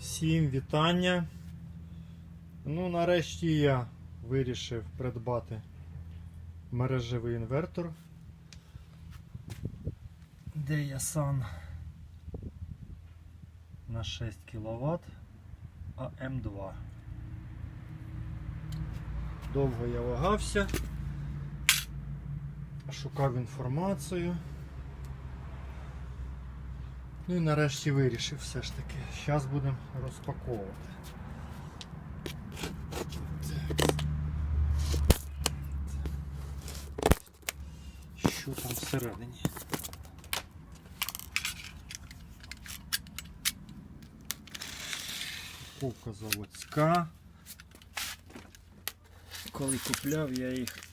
Всім вітання. Ну, нарешті я вирішив придбати мережевий інвертор. Deyasan на 6 кВт АМ2. Довго я вагався, шукав інформацію. Ну і нарешті вирішив все ж таки. Зараз будемо розпаковувати. Що там всередині? Упаковка заводська. Коли купляв, я їх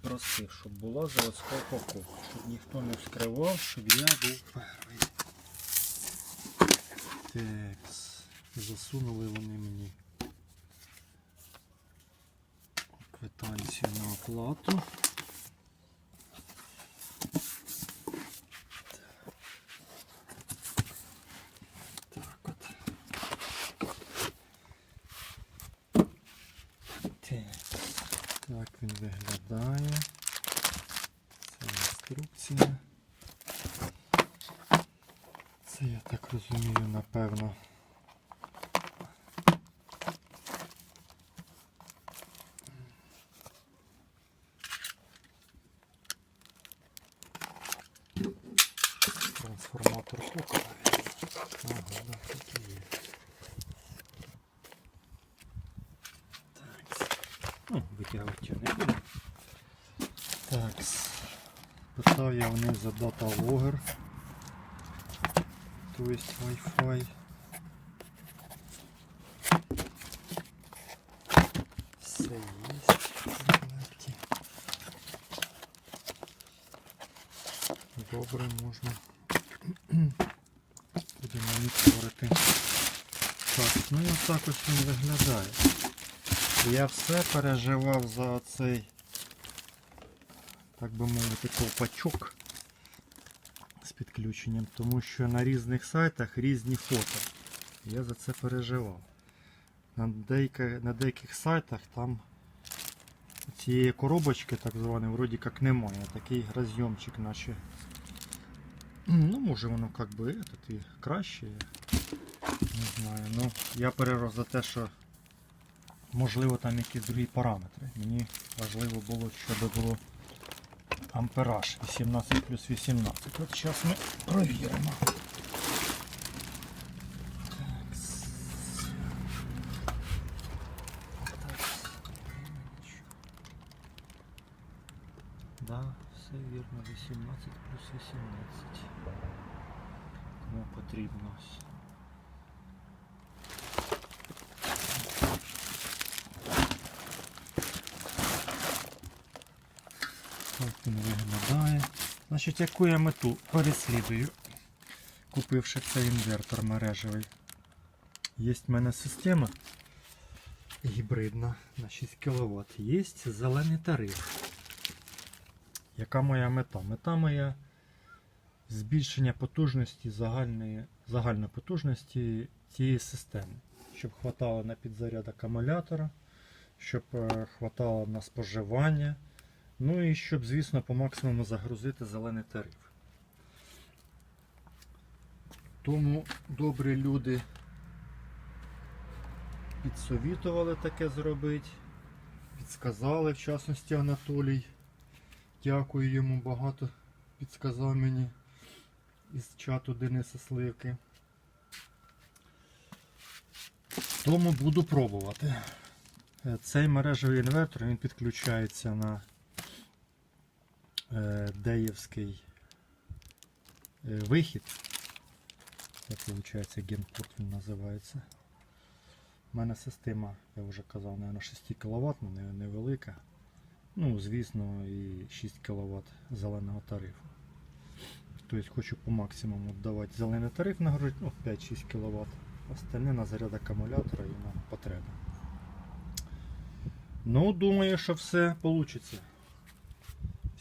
просив, щоб була заводська упаковка, щоб ніхто не вскривав, щоб я був перший. Текс. Засунули вони мені квитанцію на оплату. Так. Так він виглядає. Інструкція. Це я так розумію, напевно. Трансформатор тока. Ага, да, тут і є. Так. Ну, витягувати не буду. Так. Питав я вниз за дата логер. То есть Wi-Fi. Все есть. Добре, можна. Будемо моніторити. Так, ну і отак ось він виглядає. Я все переживав за цей, так би мовити, ковпачок з підключенням, тому що на різних сайтах різні фото. Я за це переживав. На, деяка, на деяких сайтах там цієї коробочки, так званої, вроді як немає. Такий розйомчик наче. Ну, може воно як би і краще. Не знаю. Ну, я перерос за те, що можливо там якісь другі параметри. Мені важливо було, щоб було ампераж 18 плюс 18. От зараз ми провіримо. Так, с- так. Да, все вірно, 18 плюс 18. Кому потрібно. Так він виглядає. Значить, яку я мету переслідую, купивши цей інвертор мережевий. Є в мене система гібридна на 6 кВт. Є зелений тариф. Яка моя мета? Мета моя збільшення потужності загальної, загальної потужності цієї системи, щоб хватало на підзаряд акумулятора, щоб е, хватало на споживання. Ну і щоб, звісно, по максимуму загрузити зелений тариф. Тому добрі люди підсовітували таке зробити, підсказали, в частності Анатолій. Дякую йому багато підсказав мені із чату Дениса Сливки. Тому буду пробувати. Е, Цей мережевий інвертор він підключається на е, Деївський е, вихід. Це виходить генпорт він називається. У мене система, я вже казав, на 6 кВт, невелика. Ну, звісно, і 6 кВт зеленого тарифу. Тобто хочу по максимуму давати зелений тариф нагрузити, ну 5-6 кВт. Остальне на заряд акумулятора і на потреби. Ну, думаю, що все вийде.